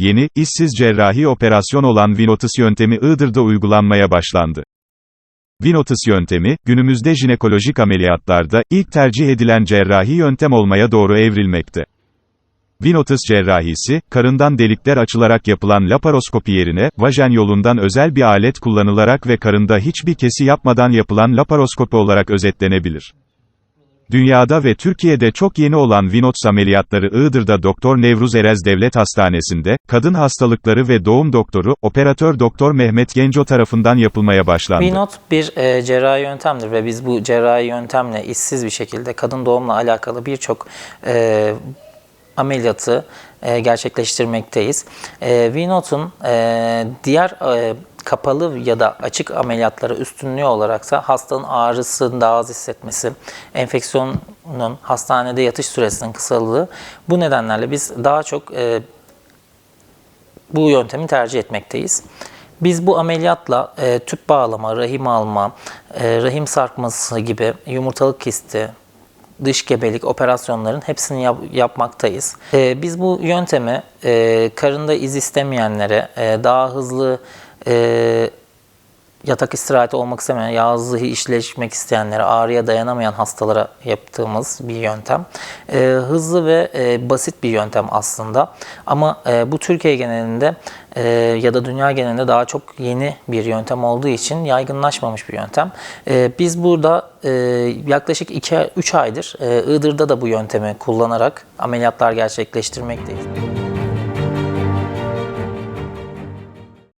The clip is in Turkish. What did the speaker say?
yeni, işsiz cerrahi operasyon olan Vinotus yöntemi Iğdır'da uygulanmaya başlandı. Vinotus yöntemi, günümüzde jinekolojik ameliyatlarda, ilk tercih edilen cerrahi yöntem olmaya doğru evrilmekte. Vinotus cerrahisi, karından delikler açılarak yapılan laparoskopi yerine, vajen yolundan özel bir alet kullanılarak ve karında hiçbir kesi yapmadan yapılan laparoskopi olarak özetlenebilir. Dünyada ve Türkiye'de çok yeni olan Vinotus ameliyatları Iğdır'da Doktor Nevruz Erez Devlet Hastanesi'nde, kadın hastalıkları ve doğum doktoru, operatör Doktor Mehmet Genco tarafından yapılmaya başlandı. Vinot bir e, cerrahi yöntemdir ve biz bu cerrahi yöntemle işsiz bir şekilde kadın doğumla alakalı birçok e, ameliyatı e, gerçekleştirmekteyiz. E, Vinot'un e, diğer e, kapalı ya da açık ameliyatlara üstünlüğü olaraksa hastanın ağrısını daha az hissetmesi, enfeksiyonun hastanede yatış süresinin kısalığı bu nedenlerle biz daha çok e, bu yöntemi tercih etmekteyiz. Biz bu ameliyatla e, tüp bağlama, rahim alma, e, rahim sarkması gibi yumurtalık kisti, dış gebelik operasyonların hepsini yap- yapmaktayız. E, biz bu yöntemi e, karında iz istemeyenlere, e, daha hızlı e, yatak istirahati olmak istemeyen, yağ işleşmek isteyenlere, ağrıya dayanamayan hastalara yaptığımız bir yöntem. Ee, hızlı ve e, basit bir yöntem aslında. Ama e, bu Türkiye genelinde e, ya da dünya genelinde daha çok yeni bir yöntem olduğu için yaygınlaşmamış bir yöntem. E, biz burada e, yaklaşık 2-3 aydır e, Iğdır'da da bu yöntemi kullanarak ameliyatlar gerçekleştirmekteyiz.